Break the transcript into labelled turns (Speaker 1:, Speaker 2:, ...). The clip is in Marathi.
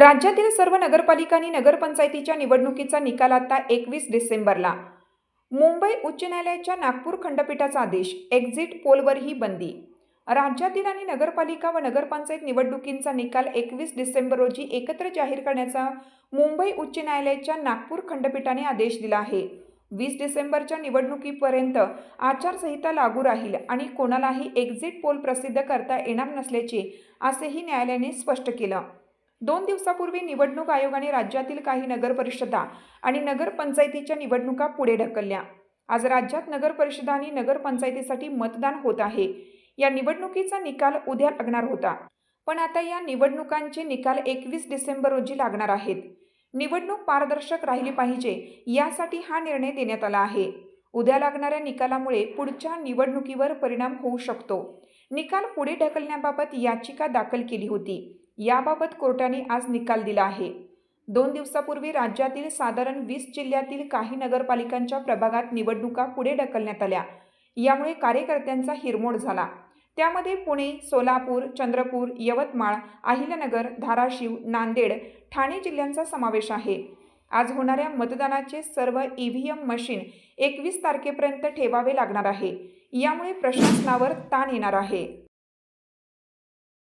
Speaker 1: राज्यातील सर्व नगरपालिका आणि नगरपंचायतीच्या निवडणुकीचा निकाल आता एकवीस डिसेंबरला. मुंबई उच्च न्यायालयाच्या नागपूर खंडपीठाचा आदेश एक्झिट पोलवरही बंदी. राज्यातील आणि नगरपालिका व नगरपंचायत निवडणुकींचा निकाल एकवीस डिसेंबर रोजी एकत्र जाहीर करण्याचा मुंबई उच्च न्यायालयाच्या नागपूर खंडपीठाने आदेश दिला आहे. वीस डिसेंबरच्या निवडणुकीपर्यंत आचारसंहिता लागू राहील आणि कोणालाही एक्झिट पोल प्रसिद्ध करता येणार नसल्याचे असेही न्यायालयाने स्पष्ट केलं. दोन दिवसापूर्वी निवडणूक आयोगाने राज्यातील काही नगरपरिषदा आणि नगरपंचायतीच्या निवडणुका पुढे ढकलल्या. आज राज्यात नगरपरिषदा आणि नगरपंचायतीसाठी मतदान होत आहे. या निवडणुकीचा निकाल उद्या लागणार होता. पण आता या निवडणुकांचे निकाल एकवीस डिसेंबर रोजी लागणार आहेत. निवडणूक पारदर्शक राहिली पाहिजे यासाठी हा निर्णय देण्यात आला आहे. उद्या लागणाऱ्या निकालामुळे पुढच्या निवडणुकीवर परिणाम होऊ शकतो. निकाल पुढे ढकलण्याबाबत याचिका दाखल केली होती. याबाबत कोर्टाने आज निकाल दिला आहे. दोन दिवसापूर्वी राज्यातील साधारण वीस जिल्ह्यातील काही नगरपालिकांच्या प्रभागात निवडणुका पुढे ढकलण्यात आल्या. यामुळे कार्यकर्त्यांचा हिरमोड झाला. त्यामध्ये पुणे सोलापूर चंद्रपूर यवतमाळ अहिल्यानगर धाराशिव नांदेड ठाणे जिल्ह्यांचा समावेश आहे. आज होणाऱ्या मतदानाचे सर्व ई व्ही एम मशीन एकवीस तारखेपर्यंत ठेवावे लागणार आहे. यामुळे प्रशासनावर ताण येणार आहे.